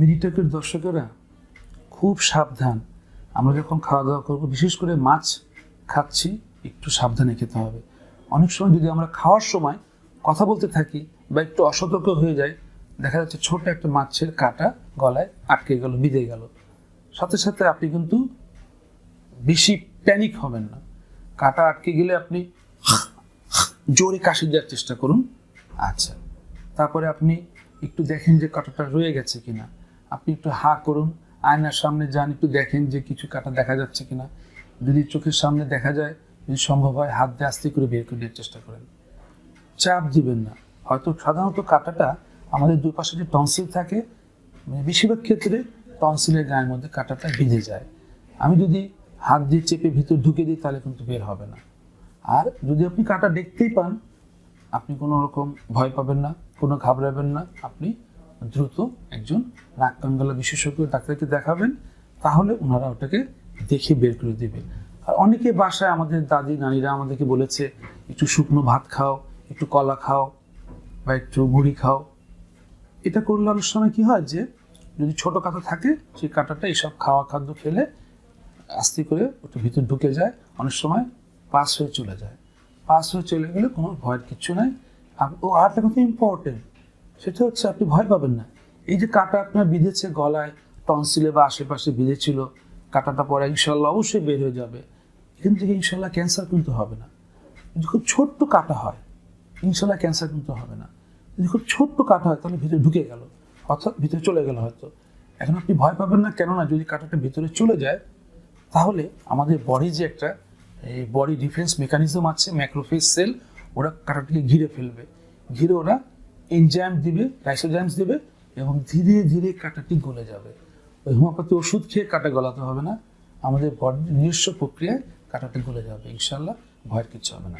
মিডিটেকের দর্শকেরা খুব সাবধান। আমরা যখন খাওয়া দাওয়া করব, বিশেষ করে মাছ খাচ্ছি, একটু সাবধানে খেতে হবে। অনেক সময় যদি আমরা খাওয়ার সময় কথা বলতে থাকি বা একটু অসতর্ক হয়ে যায় দেখা যাচ্ছে ছোট একটা মাছের কাটা গলায় আটকে গেল, বিঁধে গেল। সাথে সাথে আপনি কিন্তু বেশি প্যানিক হবেন না। কাটা আটকে গেলে আপনি জোরে কাশি দেওয়ার চেষ্টা করুন। আচ্ছা তারপরে আপনি একটু দেখেন যে কাঁটাটা রয়ে গেছে কিনা। আপনি একটু হা করুন, আয়নার সামনে যান, একটু দেখেন যে কিছু কাটা দেখা যাচ্ছে কিনা। যদি চোখের সামনে দেখা যায়, যদি সম্ভব হয় হাত দিয়ে আস্তে করে বের করে দেওয়ার চেষ্টা করেন। চাপ দিবেন না। হয়তো সাধারণত কাঁটাটা আমাদের দুই পাশে যে টনসিল থাকে মানে বেশিরভাগ ক্ষেত্রে টনসিলের গায়ের মধ্যে কাঁটাটা বিঁধে যায়। আমি যদি হাত দিয়ে চেপে ভিতর ঢুকে দিই, তাহলে কিন্তু বের হবে না। আর যদি আপনি কাঁটা দেখতেই পান, আপনি কোনো রকম ভয় পাবেন না, কোনো ঘাবড়াবেন না, আপনি দ্রুত একজন নাক বিশেষজ্ঞ ডাক্তারকে দেখাবেন, তাহলে ওনারা ওটাকে দেখে বের করে দেবে। আর অনেকে বাসায় আমাদের দাদি, নানিরা আমাদেরকে বলেছে, একটু শুকনো ভাত খাও, একটু কলা খাও বা একটু মুড়ি খাও। এটা করলে অনেক সময় কি হয় যে, যদি ছোট কাঁটা থাকে, সেই কাঁটাটা এইসব খাওয়া খাদ্য খেলে আস্তে করে ওটা ভিতর ঢুকে যায়, অনেক সময় পাস হয়ে চলে যায়। পাস হয়ে চলে গেলে কোনো ভয়ের কিচ্ছু নাই। ও আরেকটা কথা ইম্পর্টেন্ট সেটা হচ্ছে আপনি ভয় পাবেন না। এই যে কাটা আপনার বিঁধেছে গলায় টনসিলে বা আশেপাশে বিঁধেছিল, কাটাটা পরে ইনশাল্লাহ অবশ্যই বের হয়ে যাবে। এখান থেকে ইনশাল্লাহ ক্যান্সার কিন্তু হবে না। যদি খুব ছোট্ট কাটা হয় ইনশাল্লাহ ক্যান্সার কিন্তু হবে না। যদি খুব ছোট্ট কাটা হয়, তাহলে ভিতরে ঢুকে গেল, অর্থাৎ ভিতরে চলে গেল হয়তো। এখন আপনি ভয় পাবেন না, কেননা যদি কাটাটা ভিতরে চলে যায়, তাহলে আমাদের বডি যে একটা, এই বডি ডিফেন্স মেকানিজম আছে ম্যাক্রোফেজ সেল ওরা কাঁটাটাকে ঘিরে ফেলবে। ঘিরে ওরা এনজাইম দিবে রাইসোজাইমস দিবে এবং ধীরে ধীরে কাটাটি গলে যাবে। ওই হোমিওপ্যাথি ওষুধ খেয়ে কাটা গলাতে হবে না। আমাদের নিজস্ব প্রক্রিয়ায় কাটাটি গলে যাবে। ইনশাল্লাহ ভয়ের কিছু হবে না।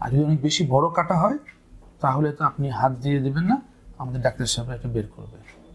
আর যদি অনেক বেশি বড় কাটা হয়, তাহলে তো আপনি হাত দিয়ে দেবেন না, আমাদের ডাক্তার সাহেব এটা বের করবে।